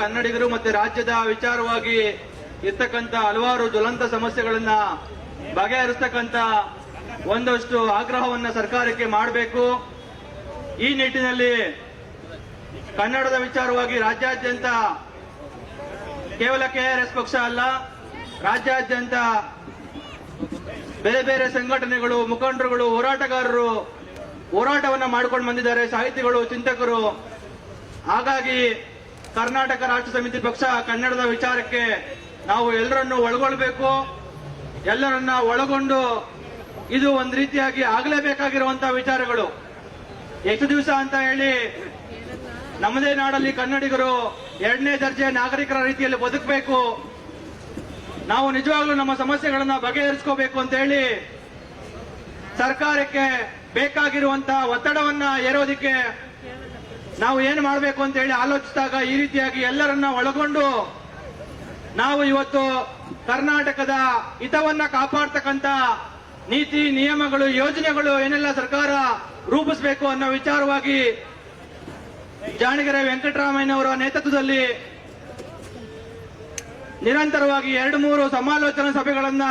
ಕನ್ನಡಿಗರು ಮತ್ತೆ ರಾಜ್ಯದ ವಿಚಾರವಾಗಿ ಇರ್ತಕ್ಕಂತ ಹಲವಾರು ಜ್ವಲಂತ ಸಮಸ್ಯೆಗಳನ್ನ ಬಗೆಹರಿಸ್ತಕ್ಕಂತ ಒಂದಷ್ಟು ಆಗ್ರಹವನ್ನ ಸರ್ಕಾರಕ್ಕೆ ಮಾಡಬೇಕು. ಈ ನಿಟ್ಟಿನಲ್ಲಿ ಕನ್ನಡದ ವಿಚಾರವಾಗಿ ರಾಜ್ಯಾದ್ಯಂತ ಕೇವಲ ಕೆಆರ್ಎಸ್ ಪಕ್ಷ ಅಲ್ಲ, ರಾಜ್ಯಾದ್ಯಂತ ಬೇರೆ ಬೇರೆ ಸಂಘಟನೆಗಳು, ಮುಖಂಡರುಗಳು, ಹೋರಾಟಗಾರರು ಹೋರಾಟವನ್ನ ಮಾಡ್ಕೊಂಡು ಬಂದಿದ್ದಾರೆ. ಸಾಹಿತಿಗಳು, ಚಿಂತಕರು. ಹಾಗಾಗಿ ಕರ್ನಾಟಕ ರಾಷ್ಟ್ರ ಸಮಿತಿ ಪಕ್ಷ ಕನ್ನಡದ ವಿಚಾರಕ್ಕೆ ನಾವು ಎಲ್ಲರನ್ನು ಒಳಗೊಳ್ಬೇಕು. ಎಲ್ಲರನ್ನ ಒಳಗೊಂಡು ಇದು ಒಂದು ರೀತಿಯಾಗಿ ಆಗಲೇಬೇಕಾಗಿರುವಂತಹ ವಿಚಾರಗಳು. ಎಷ್ಟು ದಿವಸ ಅಂತ ಹೇಳಿ ನಮ್ಮದೇ ನಾಡಲ್ಲಿ ಕನ್ನಡಿಗರು ಎರಡನೇ ದರ್ಜೆ ನಾಗರಿಕರ ರೀತಿಯಲ್ಲಿ ಬದುಕಬೇಕು. ನಾವು ನಿಜವಾಗ್ಲೂ ನಮ್ಮ ಸಮಸ್ಯೆಗಳನ್ನ ಬಗೆಹರಿಸ್ಕೋಬೇಕು ಅಂತ ಹೇಳಿ ಸರ್ಕಾರಕ್ಕೆ ಬೇಕಾಗಿರುವಂತಹ ಒತ್ತಡವನ್ನ ಏರೋದಿಕ್ಕೆ ನಾವು ಏನು ಮಾಡಬೇಕು ಅಂತ ಹೇಳಿ ಆಲೋಚಿಸಿದಾಗ ಈ ರೀತಿಯಾಗಿ ಎಲ್ಲರನ್ನ ಒಳಗೊಂಡು ನಾವು ಇವತ್ತು ಕರ್ನಾಟಕದ ಹಿತವನ್ನ ಕಾಪಾಡ್ತಕ್ಕಂತ ನೀತಿ, ನಿಯಮಗಳು, ಯೋಜನೆಗಳು ಏನೆಲ್ಲ ಸರ್ಕಾರ ರೂಪಿಸಬೇಕು ಅನ್ನೋ ವಿಚಾರವಾಗಿ ಜಾಣಗೆರೆ ವೆಂಕಟರಾಮಯ್ಯನವರ ನೇತೃತ್ವದಲ್ಲಿ ನಿರಂತರವಾಗಿ ಎರಡು ಮೂರು ಸಮಾಲೋಚನಾ ಸಭೆಗಳನ್ನ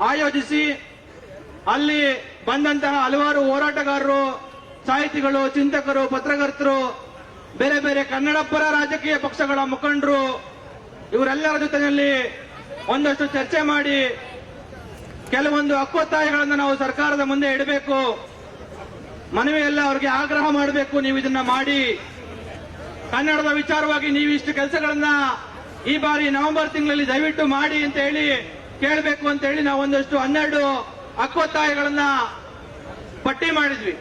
ಆಯೋಜಿಸಿ ಅಲ್ಲಿ ಬಂದಂತಹ ಹಲವಾರು ಹೋರಾಟಗಾರರು ಸಾಹಿತಿಗಳು, ಚಿಂತಕರು, ಪತ್ರಕರ್ತರು, ಬೇರೆ ಬೇರೆ ಕನ್ನಡಪರ ರಾಜಕೀಯ ಪಕ್ಷಗಳ ಮುಖಂಡರು, ಇವರೆಲ್ಲರ ಜೊತೆಯಲ್ಲಿ ಒಂದಷ್ಟು ಚರ್ಚೆ ಮಾಡಿ ಕೆಲವೊಂದು ಹಕ್ಕೊತ್ತಾಯಗಳನ್ನು ನಾವು ಸರ್ಕಾರದ ಮುಂದೆ ಇಡಬೇಕು. ಮನವಿ ಎಲ್ಲ ಅವರಿಗೆ ಆಗ್ರಹ ಮಾಡಬೇಕು. ನೀವು ಇದನ್ನ ಮಾಡಿ. ಕನ್ನಡದ ವಿಚಾರವಾಗಿ ನೀವು ಇಷ್ಟು ಕೆಲಸಗಳನ್ನ ಈ ಬಾರಿ ನವೆಂಬರ್ ತಿಂಗಳಲ್ಲಿ ದಯವಿಟ್ಟು ಮಾಡಿ ಅಂತ ಹೇಳಿ ಕೇಳಬೇಕು ಅಂತ ಹೇಳಿ ನಾವು ಒಂದಷ್ಟು ಹನ್ನೆರಡು ಹಕ್ಕೊತ್ತಾಯಗಳನ್ನ ಪಟ್ಟಿ ಮಾಡಿದ್ವಿ.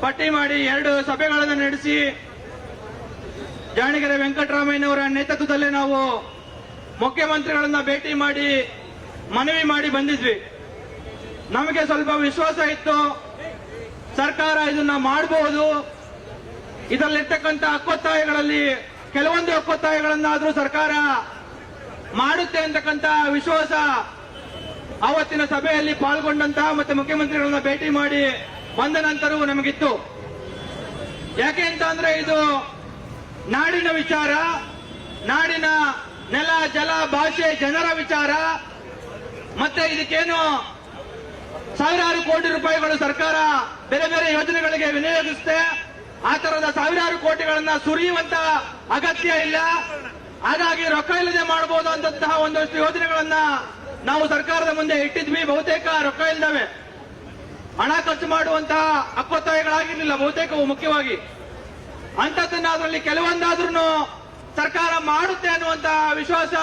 ಪಟ್ಟಿ ಮಾಡಿ ಎರಡು ಸಭೆಗಳನ್ನು ನಡೆಸಿ ಜಾಣಗೆರೆ ವೆಂಕಟರಾಮಯ್ಯನವರ ನೇತೃತ್ವದಲ್ಲೇ ನಾವು ಮುಖ್ಯಮಂತ್ರಿಗಳನ್ನ ಭೇಟಿ ಮಾಡಿ ಮನವಿ ಮಾಡಿ ಬಂದಿದ್ವಿ. ನಮಗೆ ಸ್ವಲ್ಪ ವಿಶ್ವಾಸ ಇತ್ತು. ಸರ್ಕಾರ ಇದನ್ನ ಮಾಡಬಹುದು ಇದರಲ್ಲಿರ್ತಕ್ಕಂಥ ಹಕ್ಕೊತ್ತಾಯಗಳಲ್ಲಿ ಕೆಲವೊಂದು ಹಕ್ಕೊತ್ತಾಯಗಳನ್ನಾದರೂ ಸರ್ಕಾರ ಮಾಡುತ್ತೆ ಅಂತಕ್ಕಂಥ ವಿಶ್ವಾಸ ಆವತ್ತಿನ ಸಭೆಯಲ್ಲಿ ಪಾಲ್ಗೊಂಡಂತಹ ಮತ್ತೆ ಮುಖ್ಯಮಂತ್ರಿಗಳನ್ನ ಭೇಟಿ ಮಾಡಿ ಬಂದ ನಂತರವೂ ನಮಗಿತ್ತು. ಯಾಕೆ ಅಂತ ಅಂದ್ರೆ ಇದು ನಾಡಿನ ವಿಚಾರ, ನಾಡಿನ ನೆಲ, ಜಲ, ಭಾಷೆ, ಜನರ ವಿಚಾರ, ಮತ್ತೆ ಇದಕ್ಕೇನು ಸಾವಿರಾರು ಕೋಟಿ ರೂಪಾಯಿಗಳು ಸರ್ಕಾರ ಬೇರೆ ಬೇರೆ ಯೋಜನೆಗಳಿಗೆ ವಿನಿಯೋಗಿಸುತ್ತೆ ಆ ತರದ ಸಾವಿರಾರು ಕೋಟಿಗಳನ್ನ ಸುರಿಯುವಂತ ಅಗತ್ಯ ಇಲ್ಲ. ಹಾಗಾಗಿ ರೊಕ್ಕ ಇಲ್ಲದೆ ಮಾಡಬಹುದು ಅಂತಹ ಒಂದಷ್ಟು ಯೋಜನೆಗಳನ್ನ ನಾವು ಸರ್ಕಾರದ ಮುಂದೆ ಇಟ್ಟಿದ್ವಿ. ಬಹುತೇಕ ರೊಕ್ಕ ಇಲ್ದವೆ. ಹಣ ಖರ್ಚು ಮಾಡುವಂತಹ ಹಕ್ಕೊತ್ತಾಯಗಳಾಗಿರ್ಲಿಲ್ಲ ಬಹುತೇಕವು ಮುಖ್ಯವಾಗಿ. ಅಂತದನ್ನ ಅದರಲ್ಲಿ ಕೆಲವೊಂದಾದ್ರೂ ಸರ್ಕಾರ ಮಾಡುತ್ತೆ ಅನ್ನುವಂತಹ ವಿಶ್ವಾಸ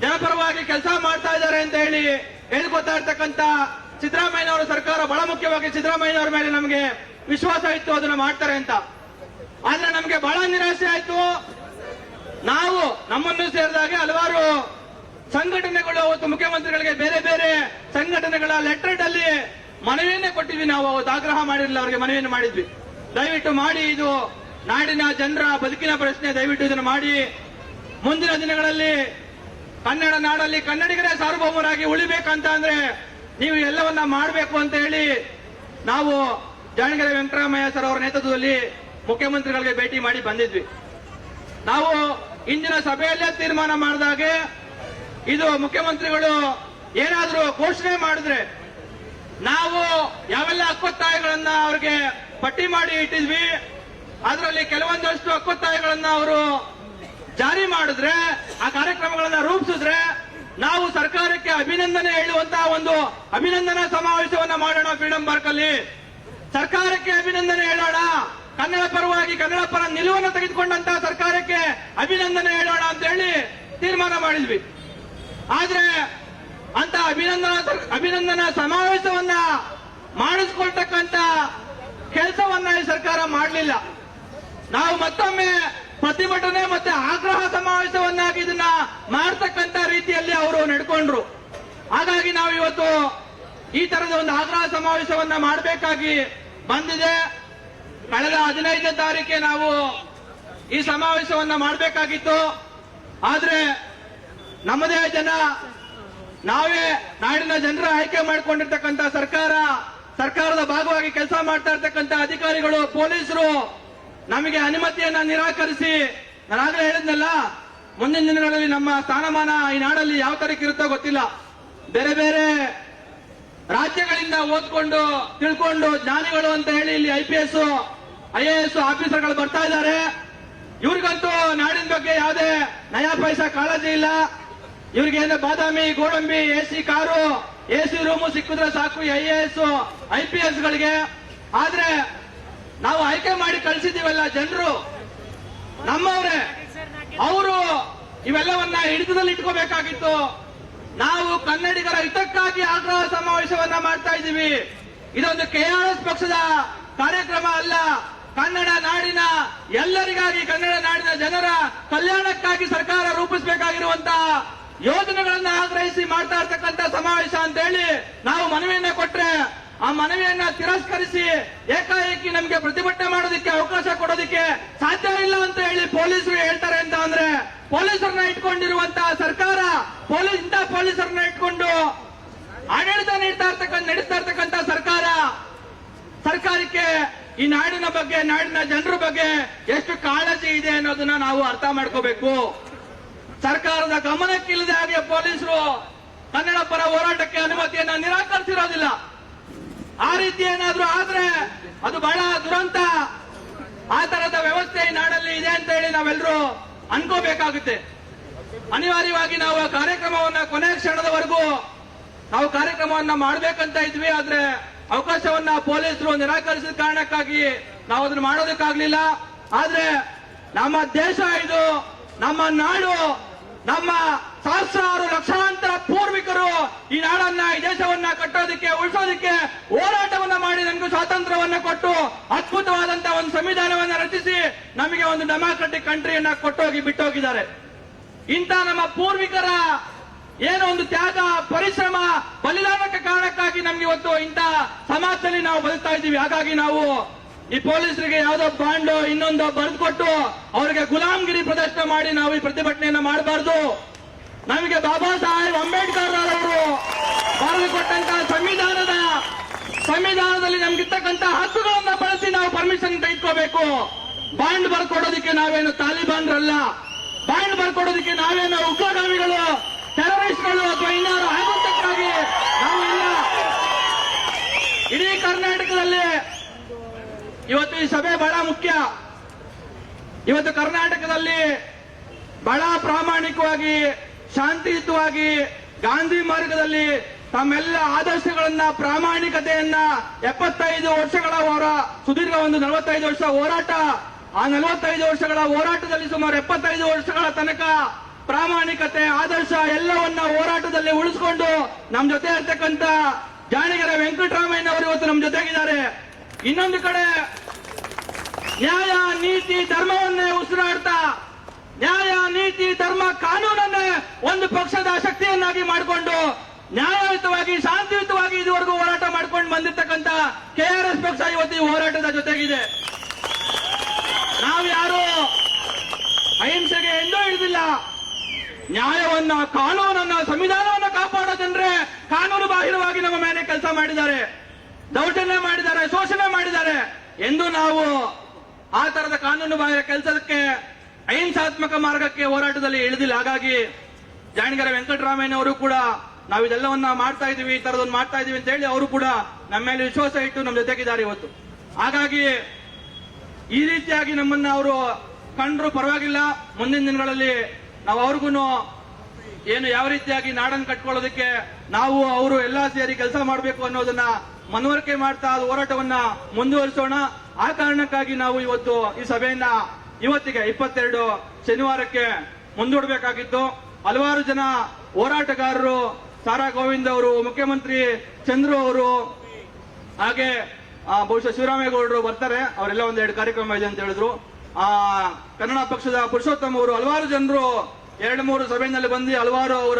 ಜನಪರವಾಗಿ ಕೆಲಸ ಮಾಡ್ತಾ ಇದ್ದಾರೆ ಅಂತ ಹೇಳಿ ಹೇಳ್ಕೊತಾ ಇರ್ತಕ್ಕಂತ ಸಿದ್ದರಾಮಯ್ಯನವರ ಸರ್ಕಾರ ಬಹಳ ಮುಖ್ಯವಾಗಿ ಸಿದ್ದರಾಮಯ್ಯನವರ ಮೇಲೆ ನಮಗೆ ವಿಶ್ವಾಸ ಇತ್ತು ಅದನ್ನ ಮಾಡ್ತಾರೆ ಅಂತ. ಆದ್ರೆ ನಮಗೆ ಬಹಳ ನಿರಾಸೆ ಆಯ್ತು. ನಾವು ನಮ್ಮನ್ನು ಸೇರಿದಾಗೆ ಹಲವಾರು ಸಂಘಟನೆಗಳು, ಅವತ್ತು ಮುಖ್ಯಮಂತ್ರಿಗಳಿಗೆ ಬೇರೆ ಬೇರೆ ಸಂಘಟನೆಗಳ ಲೆಟರ್ ಅಲ್ಲಿ ಮನವಿಯನ್ನೇ ಕೊಟ್ಟಿದ್ವಿ ನಾವು, ಅವತ್ತು ಆಗ್ರಹ ಮಾಡಿರಲಿಲ್ಲ, ಅವರಿಗೆ ಮನವಿಯನ್ನು ಮಾಡಿದ್ವಿ. ದಯವಿಟ್ಟು ಮಾಡಿ ಇದು ನಾಡಿನ ಜನರ ಬದುಕಿನ ಪ್ರಶ್ನೆ, ದಯವಿಟ್ಟು ಇದನ್ನು ಮಾಡಿ. ಮುಂದಿನ ದಿನಗಳಲ್ಲಿ ಕನ್ನಡ ನಾಡಲ್ಲಿ ಕನ್ನಡಿಗರೇ ಸಾರ್ವಭೌಮರಾಗಿ ಉಳಿಬೇಕಂತ ಅಂದ್ರೆ ನೀವು ಎಲ್ಲವನ್ನ ಮಾಡಬೇಕು ಅಂತ ಹೇಳಿ ನಾವು ಜಾಣಗೆರೆ ವೆಂಕಟರಾಮಯ್ಯ ಸರ್ ಅವರ ನೇತೃತ್ವದಲ್ಲಿ ಮುಖ್ಯಮಂತ್ರಿಗಳಿಗೆ ಭೇಟಿ ಮಾಡಿ ಬಂದಿದ್ವಿ. ನಾವು ಇಂದಿನ ಸಭೆಯಲ್ಲೇ ತೀರ್ಮಾನ ಮಾಡಿದಾಗೆ ಇದು ಮುಖ್ಯಮಂತ್ರಿಗಳು ಏನಾದರೂ ಘೋಷಣೆ ಮಾಡಿದ್ರೆ ನಾವು ಯಾವೆಲ್ಲ ಹಕ್ಕೊತ್ತಾಯಗಳನ್ನ ಅವ್ರಿಗೆ ಪಟ್ಟಿ ಮಾಡಿ ಇಟ್ಟಿದ್ವಿ, ಅದರಲ್ಲಿ ಕೆಲವೊಂದಷ್ಟು ಹಕ್ಕೊತ್ತಾಯಗಳನ್ನ ಅವರು ಜಾರಿ ಮಾಡಿದ್ರೆ, ಆ ಕಾರ್ಯಕ್ರಮಗಳನ್ನ ರೂಪಿಸಿದ್ರೆ, ನಾವು ಸರ್ಕಾರಕ್ಕೆ ಅಭಿನಂದನೆ ಹೇಳುವಂತಹ ಒಂದು ಅಭಿನಂದನಾ ಸಮಾವೇಶವನ್ನ ಮಾಡೋಣ ಫ್ರೀಡಂ ಪಾರ್ಕ್ ಅಲ್ಲಿ ಸರ್ಕಾರಕ್ಕೆ ಅಭಿನಂದನೆ ಹೇಳೋಣ, ಕನ್ನಡ ಪರವಾಗಿ ಕನ್ನಡ ಪರ ನಿಲುವನ್ನು ತೆಗೆದುಕೊಂಡಂತಹ ಸರ್ಕಾರಕ್ಕೆ ಅಭಿನಂದನೆ ಹೇಳೋಣ ಅಂತ ಹೇಳಿ ತೀರ್ಮಾನ ಮಾಡಿದ್ವಿ. ಆದ್ರೆ ಅಂತ ಅಭಿನಂದನಾ ಅಭಿನಂದನಾ ಸಮಾವೇಶವನ್ನ ಮಾಡಿಸ್ಕೊಳ್ತಕ್ಕಂತ ಕೆಲಸವನ್ನ ಈ ಸರ್ಕಾರ ಮಾಡಲಿಲ್ಲ. ನಾವು ಮತ್ತೊಮ್ಮೆ ಪ್ರತಿಭಟನೆ ಮತ್ತೆ ಆಗ್ರಹ ಸಮಾವೇಶವನ್ನಾಗಿ ಇದನ್ನ ಮಾಡ್ತಕ್ಕಂತ ರೀತಿಯಲ್ಲಿ ಅವರು ನಡ್ಕೊಂಡ್ರು. ಹಾಗಾಗಿ ನಾವು ಇವತ್ತು ಈ ತರದ ಒಂದು ಆಗ್ರಹ ಸಮಾವೇಶವನ್ನ ಮಾಡಬೇಕಾಗಿ ಬಂದಿದೆ. ಕಳೆದ ಹದಿನೈದನೇ ತಾರೀಕೆ ನಾವು ಈ ಸಮಾವೇಶವನ್ನ ಮಾಡಬೇಕಾಗಿತ್ತು. ಆದ್ರೆ ನಮ್ಮದೇ ಜನ ನಾವೇ ನಾಡಿನ ಜನರ ಆಯ್ಕೆ ಮಾಡಿಕೊಂಡಿರ್ತಕ್ಕಂಥ ಸರ್ಕಾರ ಸರ್ಕಾರದ ಭಾಗವಾಗಿ ಕೆಲಸ ಮಾಡ್ತಾ ಇರ್ತಕ್ಕಂಥ ಅಧಿಕಾರಿಗಳು, ಪೊಲೀಸರು ನಮಗೆ ಅನುಮತಿಯನ್ನ ನಿರಾಕರಿಸಿ ನಾನಾಗಲೇ ಹೇಳಿದ್ನಲ್ಲ, ಮುಂದಿನ ದಿನಗಳಲ್ಲಿ ನಮ್ಮ ಸ್ಥಾನಮಾನ ಈ ನಾಡಲ್ಲಿ ಯಾವ ತರಕ್ಕೆ ಇರುತ್ತೋ ಗೊತ್ತಿಲ್ಲ. ಬೇರೆ ಬೇರೆ ರಾಜ್ಯಗಳಿಂದ ಓದ್ಕೊಂಡು, ತಿಳ್ಕೊಂಡು ಜ್ಞಾನಿಗಳು ಅಂತ ಹೇಳಿ ಇಲ್ಲಿ I P S, I A S ಆಫೀಸರ್ಗಳು ಬರ್ತಾ ಇದ್ದಾರೆ. ಇವ್ರಿಗಂತೂ ನಾಡಿನ ಬಗ್ಗೆ ಯಾವುದೇ ನಯಾ ಪೈಸಾ ಕಾಳಜಿ ಇಲ್ಲ. ಇವ್ರಿಗೆ ಏನೋ ಬಾದಾಮಿ, ಗೋಡಂಬಿ, A C car A C room ಸಿಕ್ಕಿದ್ರೆ ಸಾಕು, I A S, I P S ಗಳಿಗೆ. ಆದ್ರೆ ನಾವು ಆಯ್ಕೆ ಮಾಡಿ ಕಳಿಸಿದೀವಲ್ಲ ಜನರು, ನಮ್ಮವ್ರೆ, ಅವರು ಇವೆಲ್ಲವನ್ನ ಹಿಡಿತದಲ್ಲಿ ಇಟ್ಕೋಬೇಕಾಗಿತ್ತು. ನಾವು ಕನ್ನಡಿಗರ ಹಿತಕ್ಕಾಗಿ ಆಗ್ರಹ ಸಮಾವೇಶವನ್ನ ಮಾಡ್ತಾ ಇದ್ದೀವಿ. ಇದೊಂದು ಕೆಆರ್ಎಸ್ ಪಕ್ಷದ ಕಾರ್ಯಕ್ರಮ ಅಲ್ಲ. ಕನ್ನಡ ನಾಡಿನ ಎಲ್ಲರಿಗಾಗಿ ಕನ್ನಡ ನಾಡಿನ ಜನರ ಕಲ್ಯಾಣಕ್ಕಾಗಿ ಸರ್ಕಾರ ರೂಪಿಸಬೇಕಾಗಿರುವಂತ ಯೋಜನೆಗಳನ್ನ ಆಗ್ರಹಿಸಿ ಮಾಡ್ತಾ ಇರ್ತಕ್ಕಂಥ ಸಮಾವೇಶ ಅಂತ ಹೇಳಿ ನಾವು ಮನವಿಯನ್ನ ಕೊಟ್ರೆ ಆ ಮನವಿಯನ್ನ ತಿರಸ್ಕರಿಸಿ ಏಕಾಏಕಿ ನಮಗೆ ಪ್ರತಿಭಟನೆ ಮಾಡೋದಕ್ಕೆ ಅವಕಾಶ ಕೊಡೋದಕ್ಕೆ ಸಾಧ್ಯ ಇಲ್ಲ ಅಂತ ಹೇಳಿ ಪೊಲೀಸರು ಹೇಳ್ತಾರೆ ಅಂತ ಅಂದ್ರೆ ಪೊಲೀಸರನ್ನ ಇಟ್ಕೊಂಡಿರುವಂತಹ ಸರ್ಕಾರ ಪೊಲೀಸ್ ಇಂಥ ಪೊಲೀಸರನ್ನ ಇಟ್ಕೊಂಡು ಆಡಳಿತ ನೀಡ್ತಾ ಇರ್ತಕ್ಕಂಥ ನಡೆಸ್ತಾ ಇರ್ತಕ್ಕಂಥ ಸರ್ಕಾರ, ಸರ್ಕಾರಕ್ಕೆ ಈ ನಾಡಿನ ಬಗ್ಗೆ, ನಾಡಿನ ಜನರ ಬಗ್ಗೆ ಎಷ್ಟು ಕಾಳಜಿ ಇದೆ ಅನ್ನೋದನ್ನ ನಾವು ಅರ್ಥ ಮಾಡ್ಕೋಬೇಕು. ಸರ್ಕಾರದ ಗಮನಕ್ಕಿಲ್ಲದೆ ಹಾಗೆ ಪೊಲೀಸರು ಕನ್ನಡ ಪರ ಹೋರಾಟಕ್ಕೆ ಅನುಮತಿಯನ್ನ ನಿರಾಕರಿಸಿರೋದಿಲ್ಲ. ಆ ರೀತಿ ಏನಾದ್ರೂ ಆದ್ರೆ ಅದು ಬಹಳ ದುರಂತ. ಆ ತರದ ವ್ಯವಸ್ಥೆ ಈ ನಾಡಲ್ಲಿ ಇದೆ ಅಂತ ಹೇಳಿ ನಾವೆಲ್ಲರೂ ಅನ್ಕೋಬೇಕಾಗುತ್ತೆ. ಅನಿವಾರ್ಯವಾಗಿ ನಾವು ಕಾರ್ಯಕ್ರಮವನ್ನ ಕೊನೆ ಕ್ಷಣದವರೆಗೂ ನಾವು ಕಾರ್ಯಕ್ರಮವನ್ನ ಮಾಡ್ಬೇಕಂತ ಇದ್ವಿ, ಆದ್ರೆ ಅವಕಾಶವನ್ನ ಪೊಲೀಸರು ನಿರಾಕರಿಸಿದ ಕಾರಣಕ್ಕಾಗಿ ನಾವು ಅದನ್ನ ಮಾಡೋದಕ್ಕಾಗ್ಲಿಲ್ಲ. ಆದ್ರೆ ನಮ್ಮ ದೇಶ ಇದು ನಮ್ಮ ನಾಡು, ನಮ್ಮ ಸಹಸ್ರಾರು ಲಕ್ಷಾಂತರ ಪೂರ್ವಿಕರು ಈ ನಾಡನ್ನ, ಈ ದೇಶವನ್ನ ಕಟ್ಟೋದಕ್ಕೆ, ಉಳಿಸೋದಕ್ಕೆ ಹೋರಾಟವನ್ನ ಮಾಡಿ ನಮಗೆ ಸ್ವಾತಂತ್ರ್ಯವನ್ನ ಕೊಟ್ಟು ಅದ್ಭುತವಾದಂತಹ ಒಂದು ಸಂವಿಧಾನವನ್ನ ರಚಿಸಿ ನಮಗೆ ಒಂದು ಡೆಮಾಕ್ರೆಟಿಕ್ ಕಂಟ್ರಿಯನ್ನ ಕೊಟ್ಟೋಗಿ ಬಿಟ್ಟೋಗಿದ್ದಾರೆ. ಇಂಥ ನಮ್ಮ ಪೂರ್ವಿಕರ ಏನೋ ಒಂದು ತ್ಯಾಗ, ಪರಿಶ್ರಮ, ಬಲಿದಾನಕ್ಕೆ ಕಾರಣಕ್ಕಾಗಿ ನಮ್ಗೆ ಇವತ್ತು ಇಂಥ ಸಮಾಜದಲ್ಲಿ ನಾವು ಬದುಕ್ತಾ ಇದ್ದೀವಿ. ಹಾಗಾಗಿ ನಾವು ಈ ಪೊಲೀಸರಿಗೆ ಯಾವ್ದೋ ಬಾಂಡ್, ಇನ್ನೊಂದು ಬರೆದು ಕೊಟ್ಟು ಅವರಿಗೆ ಗುಲಾಮ್ಗಿರಿ ಪ್ರದರ್ಶನ ಮಾಡಿ ನಾವು ಈ ಪ್ರತಿಭಟನೆಯನ್ನ ಮಾಡಬಾರ್ದು. ನಮಗೆ ಬಾಬಾ ಸಾಹೇಬ್ ಅಂಬೇಡ್ಕರ್ ಅವರು ಬರೆದು ಕೊಟ್ಟಂತ ಸಂವಿಧಾನದ, ಸಂವಿಧಾನದಲ್ಲಿ ನಮ್ಗಿರ್ತಕ್ಕಂಥ ಹಕ್ಕುಗಳನ್ನ ಬಳಸಿ ನಾವು ಪರ್ಮಿಷನ್ ತೆಗೆದುಕೋಬೇಕು. ಬಾಂಡ್ ಬರ್ಕೊಡೋದಕ್ಕೆ ನಾವೇನು ತಾಲಿಬಾನ್ರಲ್ಲ. ಬಾಂಡ್ ಬರ್ಕೊಡೋದಕ್ಕೆ ನಾವೇನು ಉಗ್ರಗಾಮಿಗಳು ಟೆರರಿಸ್ಟ್ಗಳು ಅಥವಾ ಇನ್ನಾರು ಆಗುತ್ತಕ್ಕಾಗಿ ನಾವು ಇಡೀ ಕರ್ನಾಟಕದಲ್ಲಿ ಇವತ್ತು ಈ ಸಭೆ ಬಹಳ ಮುಖ್ಯ. ಇವತ್ತು ಕರ್ನಾಟಕದಲ್ಲಿ ಬಹಳ ಪ್ರಾಮಾಣಿಕವಾಗಿ, ಶಾಂತಿಯುತವಾಗಿ ಗಾಂಧಿ ಮಾರ್ಗದಲ್ಲಿ ತಮ್ಮೆಲ್ಲ ಆದರ್ಶಗಳನ್ನ, ಪ್ರಾಮಾಣಿಕತೆಯನ್ನ ಎಪ್ಪತ್ತೈದು ವರ್ಷಗಳ ಹೋರ, ಸುದೀರ್ಘ ಒಂದು ನಲವತ್ತೈದು ವರ್ಷ ಹೋರಾಟ, ಆ ನಲವತ್ತೈದು ವರ್ಷಗಳ ಹೋರಾಟದಲ್ಲಿ ಸುಮಾರು ಎಪ್ಪತ್ತೈದು ವರ್ಷಗಳ ತನಕ ಪ್ರಾಮಾಣಿಕತೆ, ಆದರ್ಶ ಎಲ್ಲವನ್ನ ಹೋರಾಟದಲ್ಲಿ ಉಳಿಸಿಕೊಂಡು ನಮ್ಮ ಜೊತೆ ಇರ್ತಕ್ಕಂಥ ಜಾಣಿಗೆರೆ ವೆಂಕಟರಾಮಯ್ಯನವರು ಇವತ್ತು ನಮ್ಮ ಜೊತೆಗಿದ್ದಾರೆ. ಇನ್ನೊಂದು ಕಡೆ ನ್ಯಾಯ, ನೀತಿ, ಧರ್ಮವನ್ನೇ ಉಸಿರಾಡ್ತಾ, ನ್ಯಾಯ, ನೀತಿ, ಧರ್ಮ, ಕಾನೂನನ್ನೇ ಒಂದು ಪಕ್ಷದ ಶಕ್ತಿಯನ್ನಾಗಿ ಮಾಡಿಕೊಂಡು ನ್ಯಾಯಯುತವಾಗಿ, ಶಾಂತಿಯುತವಾಗಿ ಇದುವರೆಗೂ ಹೋರಾಟ ಮಾಡ್ಕೊಂಡು ಬಂದಿರ್ತಕ್ಕಂಥ ಕೆಆರ್ಎಸ್ ಪಕ್ಷ ಇವತ್ತು ಈ ಹೋರಾಟದ ಜೊತೆಗಿದೆ. ನಾವು ಯಾರು ಅಹಿಂಸೆಗೆ ಎಂದೂ ಹಿಡಿದಿಲ್ಲ ನ್ಯಾಯವನ್ನ, ಕಾನೂನನ್ನ, ಸಂವಿಧಾನವನ್ನ ಕಾಪಾಡೋದಂದ್ರೆ ಕಾನೂನು ಬಾಹಿರವಾಗಿ ನಮ್ಮ ಮೇಲೆ ಕೆಲಸ ಮಾಡಿದ್ದಾರೆ. ದೌರ್ಜನ್ಯ ಮಾಡಿದ್ದಾರೆ, ಶೋಷಣೆ ಮಾಡಿದ್ದಾರೆ ಎಂದು ನಾವು ಆ ತರದ ಕಾನೂನು ಬಾಹಿರ ಕೆಲಸಕ್ಕೆ, ಅಹಿಂಸಾತ್ಮಕ ಮಾರ್ಗಕ್ಕೆ ಹೋರಾಟದಲ್ಲಿ ಇಳಿದಿಲ್ಲ. ಹಾಗಾಗಿ ಜಾಣಗೆರೆ ವೆಂಕಟರಾಮಯ್ಯನವರು ಕೂಡ ನಾವು ಇದೆಲ್ಲವನ್ನ ಮಾಡ್ತಾ ಇದೀವಿ ಈ ತರದೊಂದು ಮಾಡ್ತಾ ಇದೀವಿ ಅಂತ ಹೇಳಿ ಅವರು ಕೂಡ ನಮ್ಮ ಮೇಲೆ ವಿಶ್ವಾಸ ಇಟ್ಟು ನಮ್ಮ ಜೊತೆಗಿದ್ದಾರೆ ಇವತ್ತು. ಹಾಗಾಗಿ ಈ ರೀತಿಯಾಗಿ ನಮ್ಮನ್ನ ಅವರು ಕಂಡ್ರು ಪರವಾಗಿಲ್ಲ. ಮುಂದಿನ ದಿನಗಳಲ್ಲಿ ನಾವು ಅವ್ರಿಗೂ ಏನು ಯಾವ ರೀತಿಯಾಗಿ ನಾಡನ್ನು ಕಟ್ಕೊಳ್ಳೋದಕ್ಕೆ ನಾವು, ಅವರು ಎಲ್ಲ ಸೇರಿ ಕೆಲಸ ಮಾಡಬೇಕು ಅನ್ನೋದನ್ನ ಮನವರಿಕೆ ಮಾಡ್ತಾ ಹೋರಾಟವನ್ನ ಮುಂದುವರಿಸೋಣ. ಆ ಕಾರಣಕ್ಕಾಗಿ ನಾವು ಇವತ್ತು ಈ ಸಭೆಯನ್ನ ಇವತ್ತಿಗೆ ಇಪ್ಪತ್ತೆರಡು ಶನಿವಾರಕ್ಕೆ ಮುಂದೂಡಬೇಕಾಗಿತ್ತು. ಹಲವಾರು ಜನ ಹೋರಾಟಗಾರರು ಸಾರಾ ಗೋವಿಂದ್ ಅವರು, ಮುಖ್ಯಮಂತ್ರಿ ಚಂದ್ರು ಅವರು, ಹಾಗೆ ಬಹುಶಃ ಶಿವರಾಮೇಗೌಡರು ಬರ್ತಾರೆ. ಅವರೆಲ್ಲ ಒಂದೆರಡು ಕಾರ್ಯಕ್ರಮ ಇದೆ ಅಂತ ಹೇಳಿದ್ರು. ಆ, ಕನ್ನಡ ಪಕ್ಷದ ಪುರುಷೋತ್ತಮ ಅವರು ಹಲವಾರು ಜನರು ಎರಡು ಮೂರು ಸಭೆಯಲ್ಲಿ ಬಂದು ಹಲವಾರು ಅವರ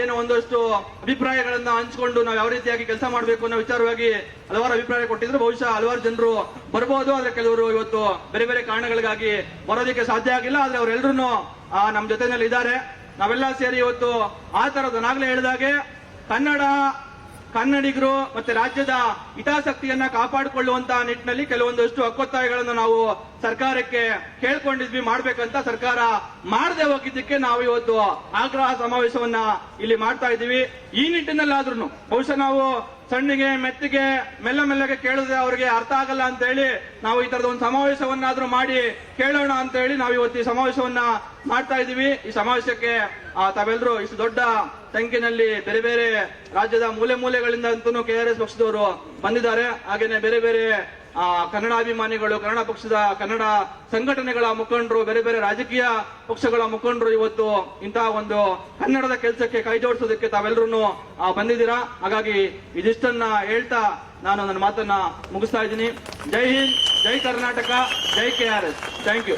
ಏನು ಒಂದಷ್ಟು ಅಭಿಪ್ರಾಯಗಳನ್ನ ಹಂಚಿಕೊಂಡು ನಾವು ಯಾವ ರೀತಿಯಾಗಿ ಕೆಲಸ ಮಾಡಬೇಕು ಅನ್ನೋ ವಿಚಾರವಾಗಿ ಹಲವಾರು ಅಭಿಪ್ರಾಯ ಕೊಟ್ಟಿದ್ರು. ಬಹುಶಃ ಹಲವಾರು ಜನರು ಬರ್ಬೋದು, ಆದ್ರೆ ಕೆಲವರು ಇವತ್ತು ಬೇರೆ ಬೇರೆ ಕಾರಣಗಳಿಗಾಗಿ ಬರೋದಕ್ಕೆ ಸಾಧ್ಯ ಆಗಿಲ್ಲ. ಆದ್ರೆ ಅವರೆಲ್ಲರೂ ನಮ್ಮ ಜೊತೆನಲ್ಲಿ ಇದ್ದಾರೆ. ನಾವೆಲ್ಲ ಸೇರಿ ಇವತ್ತು ಆ ತರದ ನಾಗಲೇ ಹೇಳಿದಾಗೆ ಕನ್ನಡ, ಕನ್ನಡಿಗರು ಮತ್ತೆ ರಾಜ್ಯದ ಹಿತಾಸಕ್ತಿಯನ್ನ ಕಾಪಾಡಿಕೊಳ್ಳುವಂತಹ ನಿಟ್ಟಿನಲ್ಲಿ ಕೆಲವೊಂದಷ್ಟು ಹಕ್ಕೊತ್ತಾಯಗಳನ್ನು ನಾವು ಸರ್ಕಾರಕ್ಕೆ ಕೇಳ್ಕೊಂಡಿದ್ವಿ, ಮಾಡ್ಬೇಕಂತ ಸರ್ಕಾರ ಮಾಡದೆ ಹೋಗಿದ್ದಕ್ಕೆ ನಾವು ಇವತ್ತು ಆಗ್ರಹ ಸಮಾವೇಶವನ್ನ ಇಲ್ಲಿ ಮಾಡ್ತಾ ಇದ್ದೀವಿ. ಈ ನಿಟ್ಟಿನಲ್ಲಾದ್ರೂ ಬಹುಶಃ ನಾವು ಸಣ್ಣಿಗೆ, ಮೆತ್ತಿಗೆ, ಮೆಲ್ಲ ಮೆಲ್ಲಗೆ ಕೇಳಿದ್ರೆ ಅವರಿಗೆ ಅರ್ಥ ಆಗಲ್ಲ ಅಂತ ಹೇಳಿ ನಾವು ಈ ತರದ ಒಂದು ಸಮಾವೇಶವನ್ನಾದ್ರೂ ಮಾಡಿ ಕೇಳೋಣ ಅಂತ ಹೇಳಿ ನಾವು ಇವತ್ತು ಈ ಸಮಾವೇಶವನ್ನ ಮಾಡ್ತಾ ಇದ್ದೀವಿ. ಈ ಸಮಾವೇಶಕ್ಕೆ ತಾವೆಲ್ಲರೂ ಇಷ್ಟು ದೊಡ್ಡ ಸಂಖ್ಯೆಯಲ್ಲಿ ಬೇರೆ ಬೇರೆ ರಾಜ್ಯದ ಮೂಲೆ ಮೂಲೆಗಳಿಂದ ಅಂತೂ ಕೆ ಆರ್ ಎಸ್ ಪಕ್ಷದವರು ಬಂದಿದ್ದಾರೆ. ಹಾಗೇನೆ ಬೇರೆ ಬೇರೆ ಆ, ಕನ್ನಡ ಅಭಿಮಾನಿಗಳು ಕನ್ನಡ ಪಕ್ಷದ ಕನ್ನಡ ಸಂಘಟನೆಗಳ ಮುಖಂಡರು ಬೇರೆ ಬೇರೆ ರಾಜಕೀಯ ಪಕ್ಷಗಳ ಮುಖಂಡರು ಇವತ್ತು ಇಂತಹ ಒಂದು ಕನ್ನಡದ ಕೆಲಸಕ್ಕೆ ಕೈ ಜೋಡಿಸೋದಕ್ಕೆ ತಾವೆಲ್ಲರೂ ಬಂದಿದ್ದೀರಾ? ಹಾಗಾಗಿ ಇದಿಷ್ಟನ್ನ ಹೇಳ್ತಾ ನಾನು ನನ್ನ ಮಾತನ್ನ ಮುಗಿಸ್ತಾ ಇದ್ದೀನಿ. ಜೈ ಹಿಂದ್ ಜೈ ಕರ್ನಾಟಕ ಜೈ K R S. Thank you.